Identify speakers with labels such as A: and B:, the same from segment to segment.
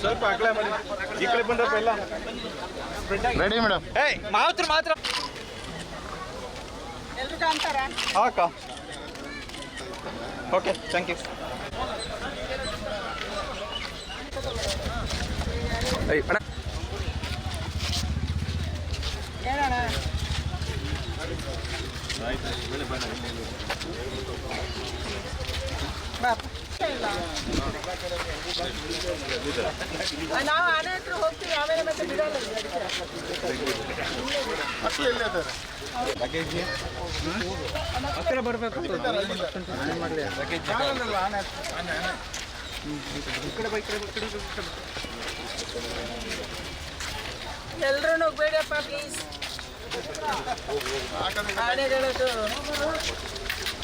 A: ಸ್ವಲ್ಪ ಅಕಳೆ ಮಾಡಿ ಈ ಕಡೆ ಬಂದಪ್ಪ ಎಲ್ಲ
B: ರೆಡಿ ಮೇಡಮ್
A: ಏಯ್ ಮಾತ್ರ ಮಾತ್ರ ಹಾಕ ಓಕೆ ಥ್ಯಾಂಕ್ ಯು ಅಣ್ಣ.
C: ಹೇಳೋಣ ನಾವು ಆನೆ ಹತ್ರ ಹೋಗ್ತೀವಿ ಆಮೇಲೆ ಮತ್ತೆ ಬಿಡಲ್ಲ.
B: ಮಕ್ಕಳು
A: ಹತ್ತಿರ ಬರಬೇಕು
B: ಆನೆ
C: ಹೋಗ್ಬೇಡಪ್ಪ ಪ್ಲೀಸ್ ಆನೆಗಳದ್ದು.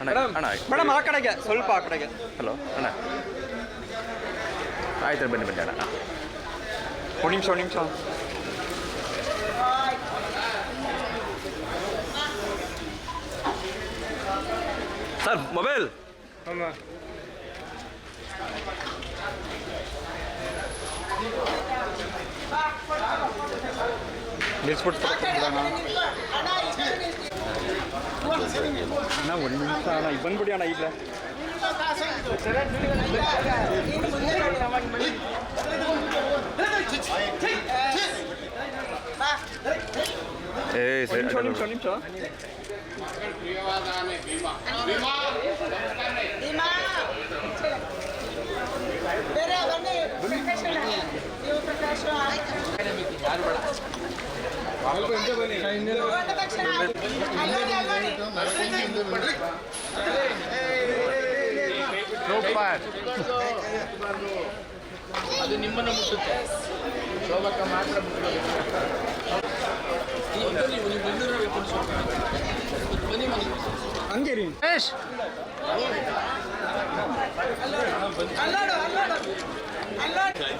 D: ಅಣ್ಣ
A: ಮೇಡಮ್
D: ಅಣ್ಣ
A: ಮೇಡಮ್ ಆ ಕಡೆಗೆ ಸ್ವಲ್ಪ ಆ ಕಡೆಗೆ
D: ಹಲೋ ಅಣ್ಣ ಆಯ್ತು ಬನ್ನಿ ಬನ್ನಿ ಅಣ್ಣ
A: ಒಂದು ನಿಮಿಷ ಒಂದು ನಿಮಿಷ
D: ಸರ್ ಮೊಬೈಲ್
A: ನಿಲ್ಸ್ಬಿಟ್ಟು ಬಿಡೋಣ ಅಣ್ಣ ಒಂದು ನಿಮಿಷ ಅಣ್ಣ ಈಗ ಬಂದ್ಬಿಡಿ ಅಣ್ಣ ಈಗಲೇ.
D: ಏ ಸರಿ
A: ನಿಮಿಷ ನಿಮಿಷ
C: ಹೋದ ತಕ್ಷಣ ಅಲ್ಲೋಡಿ, ಅಲ್ಲೋಡಿ.
B: ಸೂಪರ್
A: ಹಂಗೆ ರೀ
C: ಅಲ್ಲೋಡು ಅಲ್ಲೋಡು ಅಲ್ಲೋಡು